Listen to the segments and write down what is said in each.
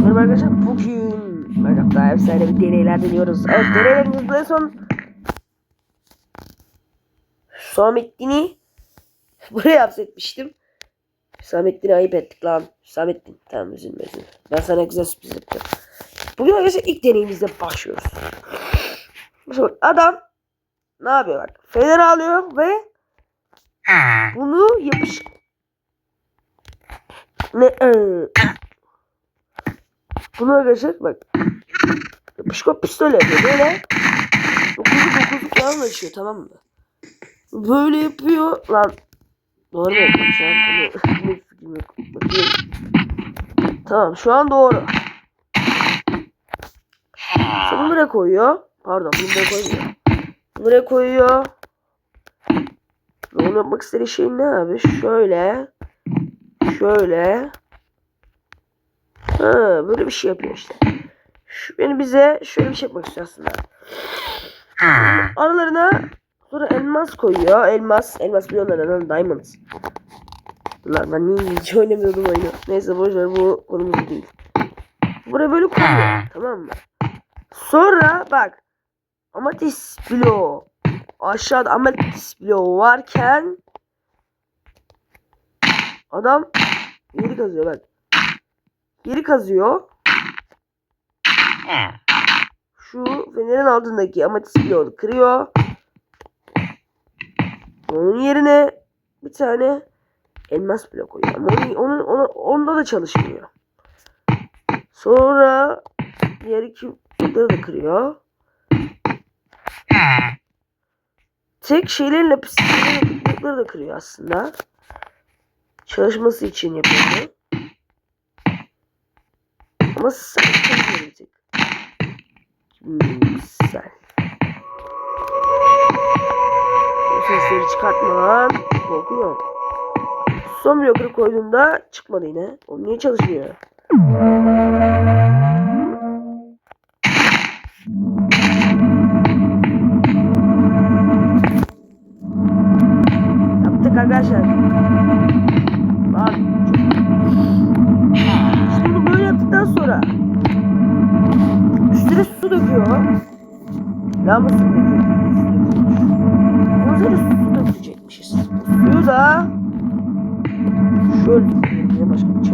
Merhaba arkadaşlar bugün Minecraft'ta efsane bir deneyler deniyoruz. Evet deneylerimizde en son Hüsamettin'i buraya hapsetmiştim. Hüsamettin'i ayıp ettik lan. Hüsamettin tamam üzülme üzülme. Ben sana güzel sürpriz yapacağım. Bugün arkadaşlar ilk deneyimizde başlıyoruz. Şimdi adam ne yapıyor bak. Fener alıyor ve bunu yapış... Ne? Bunu arkadaşlar bak. Yapışkan pistol yapıyor böyle. 9'u 9'u falan açıyor tamam mı? Böyle yapıyor lan. Doğru mu yapıyorum şu an? Bunu, ne fikrim yok. Bakayım. Tamam şu an doğru. Sonra buraya koyuyor. Pardon bunu buraya koymuyor. Buraya koyuyor. Onu yapmak istediği şey ne abi? Şöyle. Şöyle. Ha, böyle bir şey yapıyor işte. Şu, yani bize şöyle bir şey yapmak istiyor aslında. Aralarına sonra elmas koyuyor. Elmas. Elmas biliyorlar lan diamond. Lan ben niye hiç oynamıyordum oyunu. Neyse boşver bu konumuz değil. Buraya böyle koyuyor. tamam mı? Sonra bak. Amatist bloğu. Aşağıda amatist bloğu varken adam yeri kazıyor bak. Yeri kazıyor. Şu fenerin altındaki amatist bloğunu kırıyor. Onun yerine bir tane elmas blok koyuyor. Ama onun, onun, onun, onda da çalışmıyor. Sonra diğer iki blokları da kırıyor. Tek şeylerin lapisleri blokları da kırıyor aslında. Çalışması için yapıyor tek. Hmm, Güzel. Bu sesleri çıkartmadan korkuyorum. Son blokları koyduğumda çıkmadı yine. O niye çalışmıyor?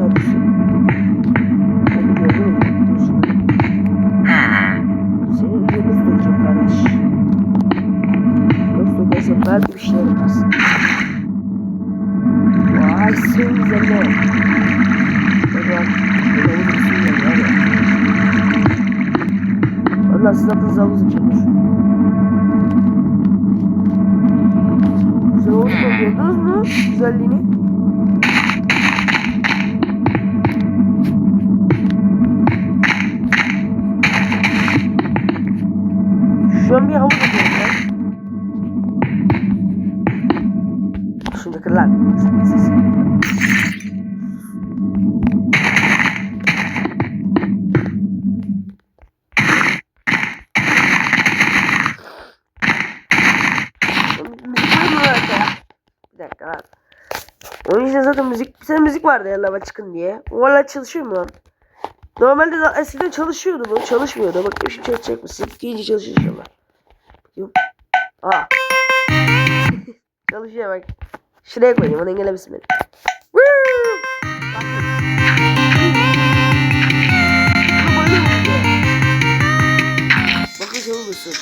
Bir gördün mü? Dur şimdi. Senin üzerine su dökecek kardeş. Yoksa belki bir şeyler yaparsın. Vay senin üzerine. Bak, şöyle olur musun ya. Valla siz atınız havuz Da kır lan. Bir dakika lan. Onun için zaten müzik, bir tane müzik vardı ya lava çıkın diye. Hala çalışıyor mu lan? Normalde de eskiden çalışıyordu bu. Çalışmıyordu. Bakayım şimdi çalışacak mı? Sık iyice çalışıyor inşallah. Bakayım. Aa. çalışıyor bak. Şuraya koyayım. Onu engellemesin beni. Bakın şey olursun.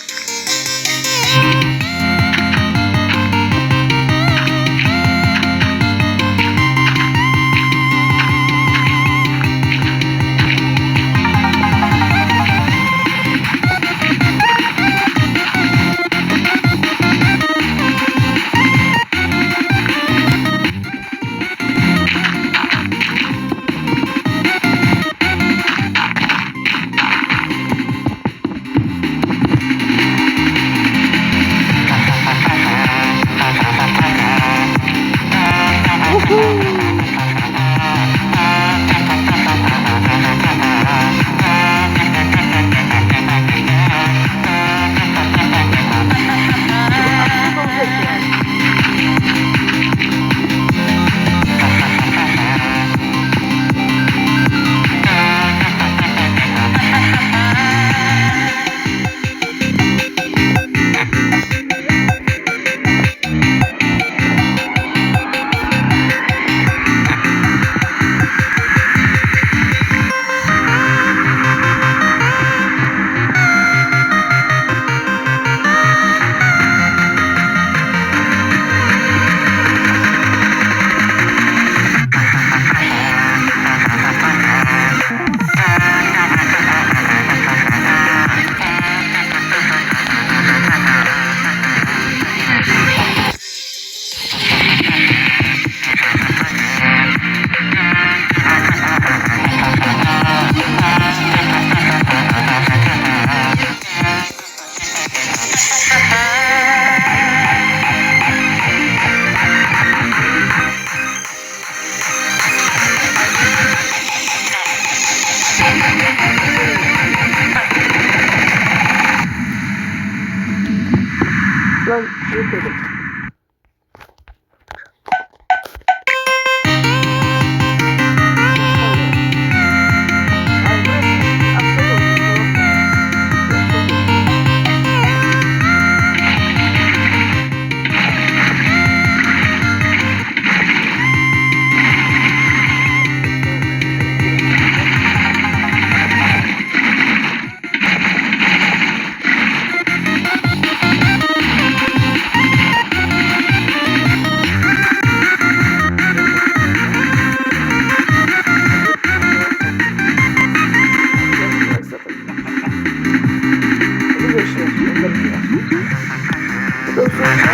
Gracias.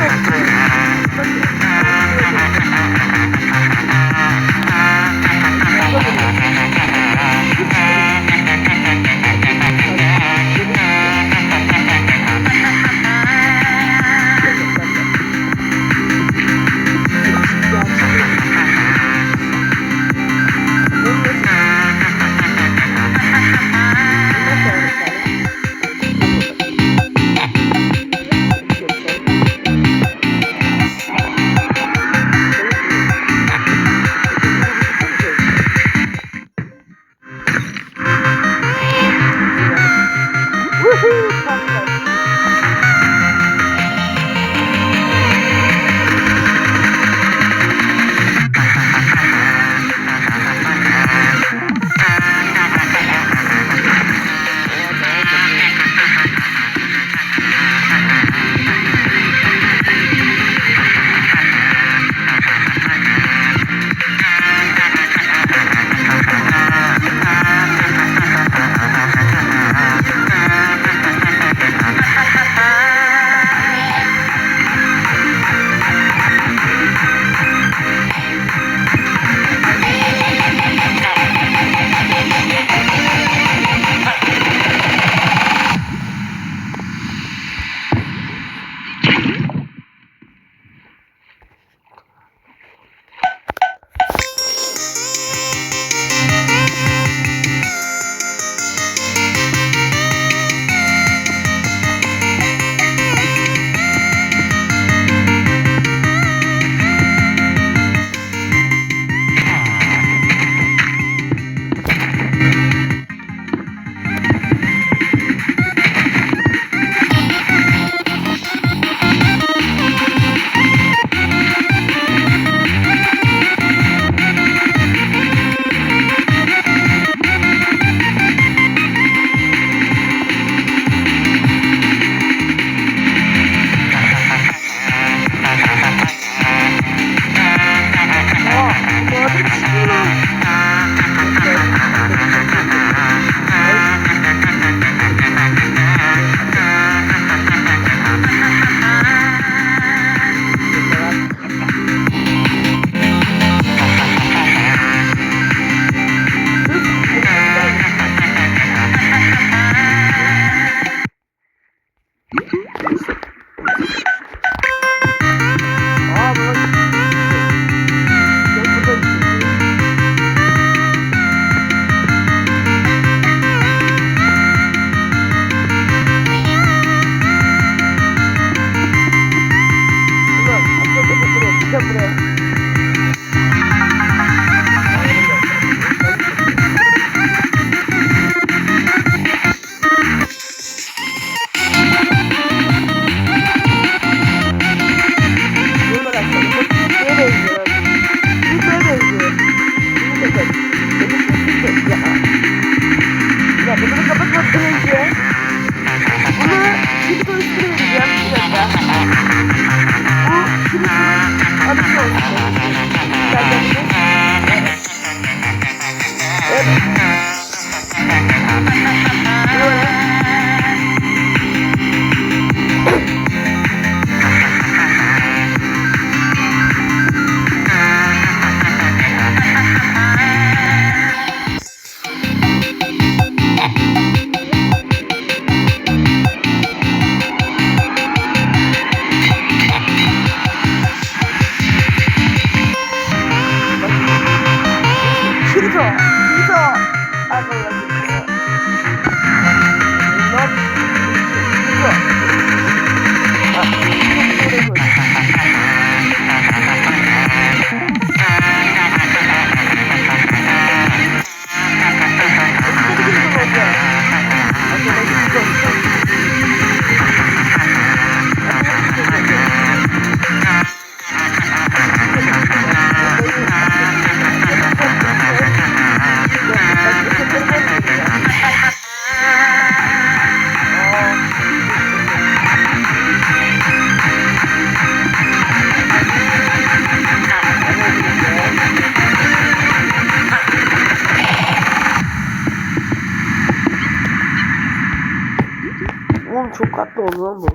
Bu şimdi adısı olsun. Dakika oldu lan bu.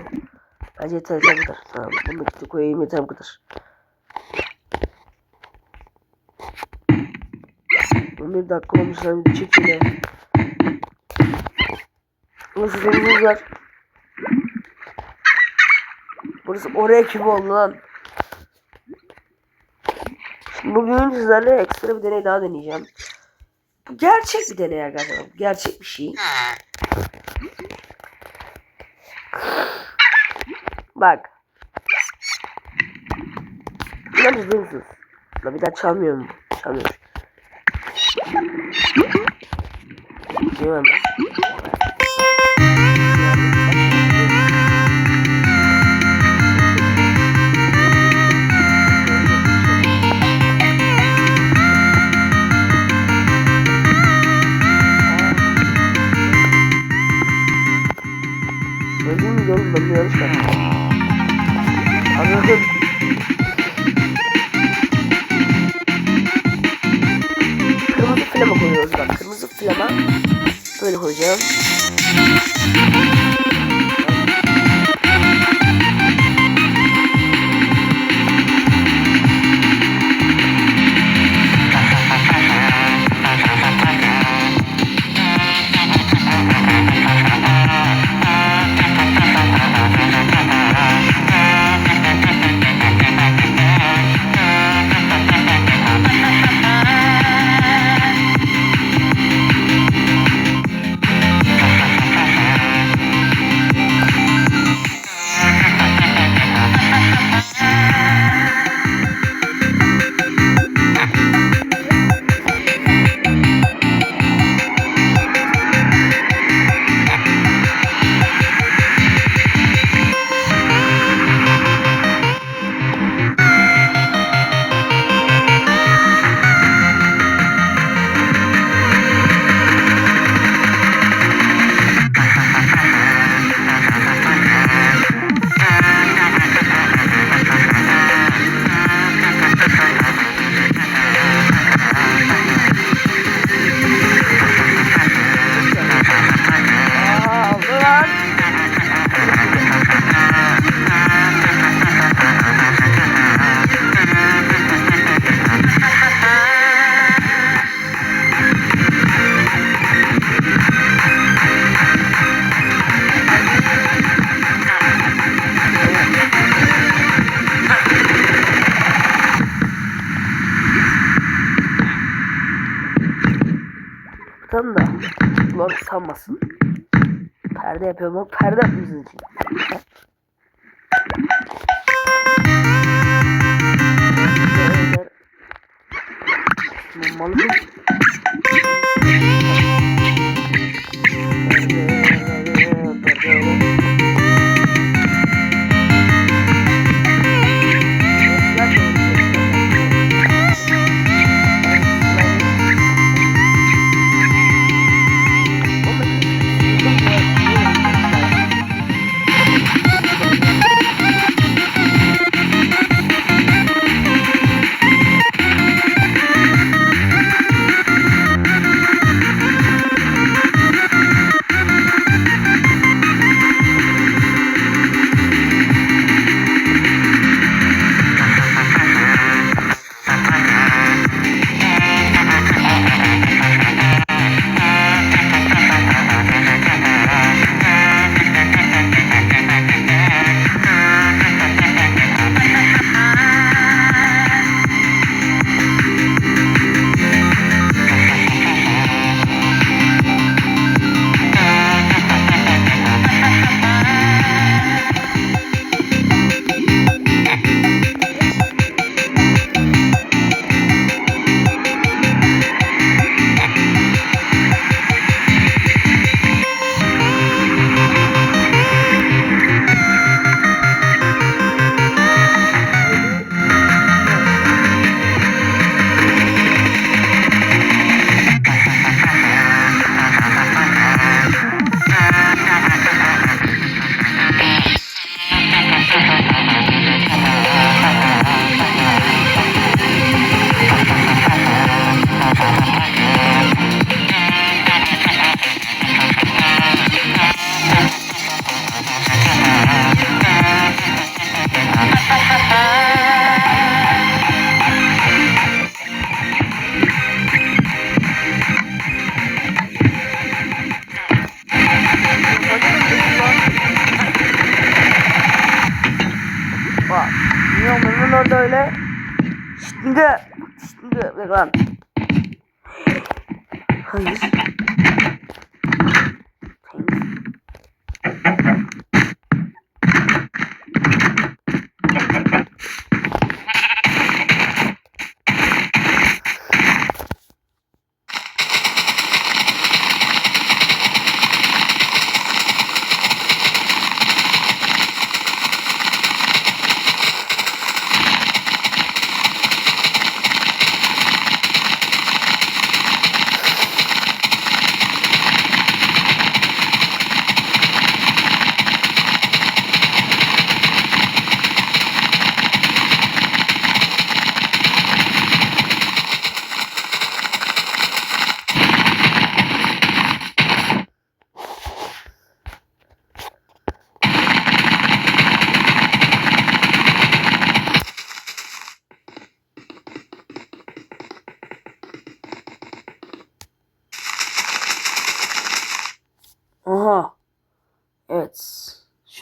Bence yeter yeter bu kadar. Tamam bunu da koyayım yeter bu kadar. 11 dakika olmuş lan bir çek yine. Nasıl sorunuz var? Burası oraya gibi oldu lan. Şimdi bugün sizlerle ekstra bir deney daha deneyeceğim. Bu gerçek bir deney arkadaşlar. Gerçek bir şey. Bak. Bunlar musunuz? La bir daha çalmıyor mu? Çalmıyor. Diyemem mü oğlum ben bir yanlış yaptım. Anladım. Kırmızı flama koyuyoruz bak. Kırmızı flama böyle koyacağım. utanmasın. Perde yapıyorum ama perde yapıyorsun için. Malım.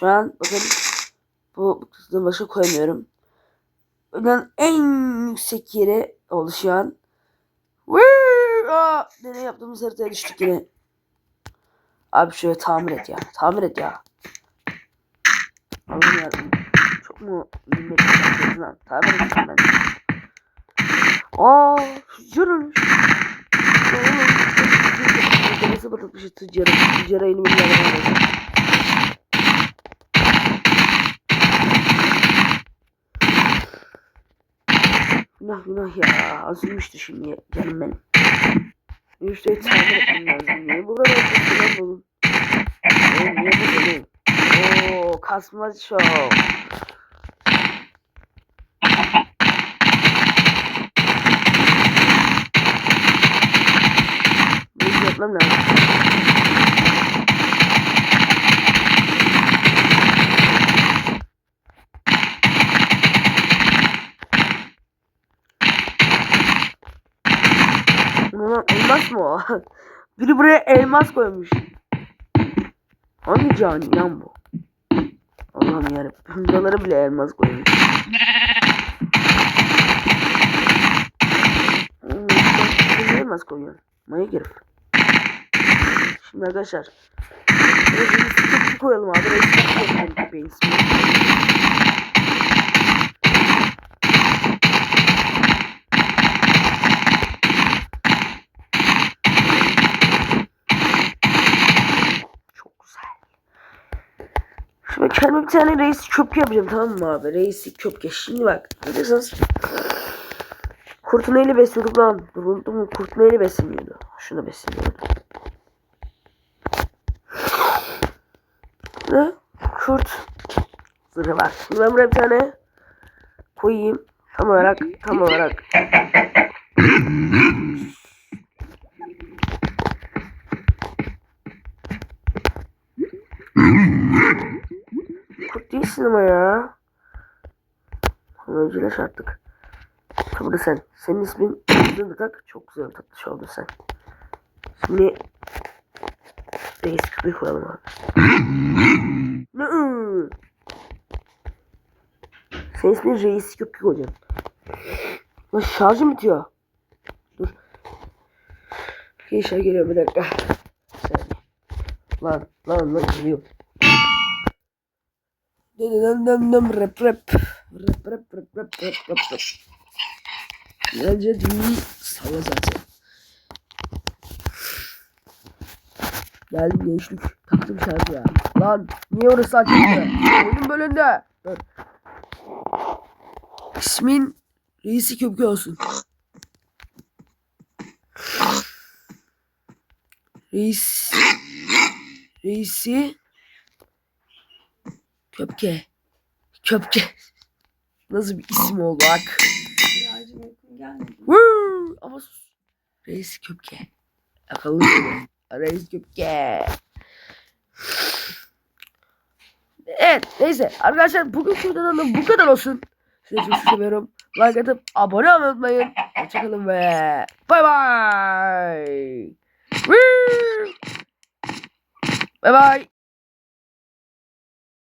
Şu an bakın bu kutunun başa koyamıyorum. Buradan en yüksek yere oldu şu an. Aa, deney yaptığımız haritaya düştük yine. Abi şöyle tamir et ya. Tamir et ya. Allah'ım yarabbim. Çok mu istiyorsun lan? Tamir edeceğim ben. Aa, yürü. Nasıl batırmışız tüccarı? Tüccara yeni bir Günah günah ya. Azılmıştı şimdi canım benim. Üstelik tamir lazım. Niye bu kadar çok lan bunun? Oğlum niye bu benim? Ooo kasma show. Bunu yapmam lazım. Ulan elmas mı o? Biri buraya elmas koymuş. Hangi cani lan bu? Allah'ım yarabbim. Buralara bile elmas koymuş. Elmas koyuyorsun? Manyak herif. Şimdi arkadaşlar. Koyalım abi. Koyalım. Şimdi kendime bir tane reis köpke yapacağım tamam mı abi? Reis köpke. Şimdi bak. Biliyorsunuz. Kurt neyle besliyorduk lan? Dur unuttum mu? Kurt neyle besleniyordu? Şuna besleniyordu. Ne? Kurt. Var. Şimdi ben buraya bir tane koyayım. Tam olarak, tam olarak. Değilsin ama ya. Öncüleş artık. Tabii sen. Senin ismin Yüzünü tak. Çok güzel bir tatlış oldun sen. Şimdi Reis köpek koyalım abi. Ne? Senin ismin Reis köpek koyacaksın. Lan şarjım bitiyor. Dur. Gençler geliyor bir dakika. Saniye. Lan lan lan geliyor. Dem dem dem rap rap. Rap rap rap rap rap rap rap. Bence düğün salla zaten. Geldim gençlik. Taktım şarkı ya. Lan niye orası açıktı? Oyunun bölümünde. Dur. İsmin Reisi Köpke olsun. Reis Reisi Köpke Köpke Nasıl bir isim oldu. Woo! Ama sus. Reis Köpke. Akıllı. Reis Köpke. Evet neyse arkadaşlar bugün videodan da bu kadar olsun. Sizi çok seviyorum. Like atıp abone olmayı unutmayın. Hoşçakalın ve bay bay. Bay bay.